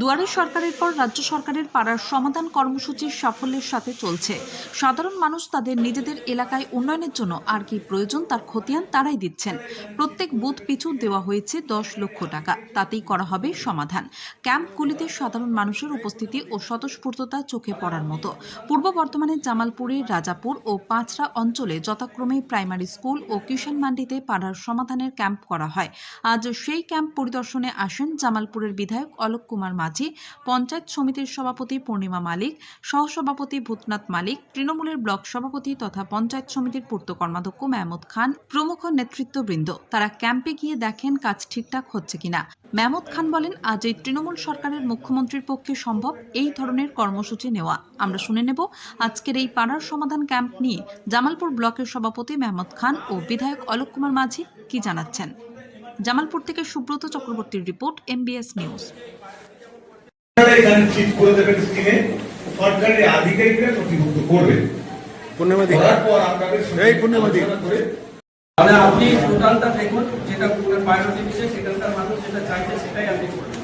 দুয়ারে সরকারের পর রাজ্য সরকারের পাড়ার সমাধান কর্মসূচির সাফল্যের সাথে চলছে। সাধারণ মানুষ তাদের নিজেদের এলাকায় উন্নয়নের জন্য আর কি প্রয়োজন তার খতিয়ান তারাই দিচ্ছেন। প্রত্যেক বুথ পিছু দেওয়া হয়েছে দশ লক্ষ টাকা। তাতেই করা হবে সমাধান। ক্যাম্পগুলিতে সাধারণ মানুষের উপস্থিতি ও স্বতঃস্ফূর্ততা চোখে পড়ার মতো। পূর্ব বর্ধমানের জামালপুরের রাজাপুর ও পাঁচরা অঞ্চলে যথাক্রমে প্রাইমারি স্কুল ও কিষান মান্ডিতে পাড়ার সমাধানের ক্যাম্প করা হয়। আজ সেই ক্যাম্প পরিদর্শনে আসেন জামালপুরের বিধায়ক অলোক কুমার মাঝি, পঞ্চায়েত সমিতির সভাপতি পূর্ণিমা মালিক, সহসভাপতি ভূতনাথ মালিক, তৃণমূলের ব্লক সভাপতি তথা পঞ্চায়েত সমিতির পূর্ত কর্মাধ্যক্ষ মেহমুদ খান, প্রমুখ নেতৃত্ববৃন্দ। তারা ক্যাম্পে গিয়ে দেখেন কাজ ঠিকঠাক হচ্ছে কিনা। মেহমুদ খান বলেন, আজ এই তৃণমূল সরকারের মুখ্যমন্ত্রীর পক্ষে সম্ভব এই ধরনের কর্মসূচি নেওয়া। আমরা শুনে নেব আজকের এই পাড়ার সমাধান ক্যাম্প নিয়ে। জামালপুর ব্লকের সভাপতি মেহমুদ খান ও বিধায়ক অলোক কুমার মাঝি কি জানাচ্ছেন? জামালপুর থেকে সুব্রত চক্রবর্তীর রিপোর্ট, এমবিএস নিউজ। এখানে ঠিক করে দেবেন স্ক্রিনে সরকারের আধিকারিকরা নথিভুক্ত করবেন। পূর্ণিমাদি পর আপনাদের এই পূর্ণিমাদি। করে তাহলে আপনি টোটালটা দেখুন যেটা প্রায়োরিটি দিচ্ছে সেখানকার মানুষ যেটা চাইছে সেটাই আপনি করবেন।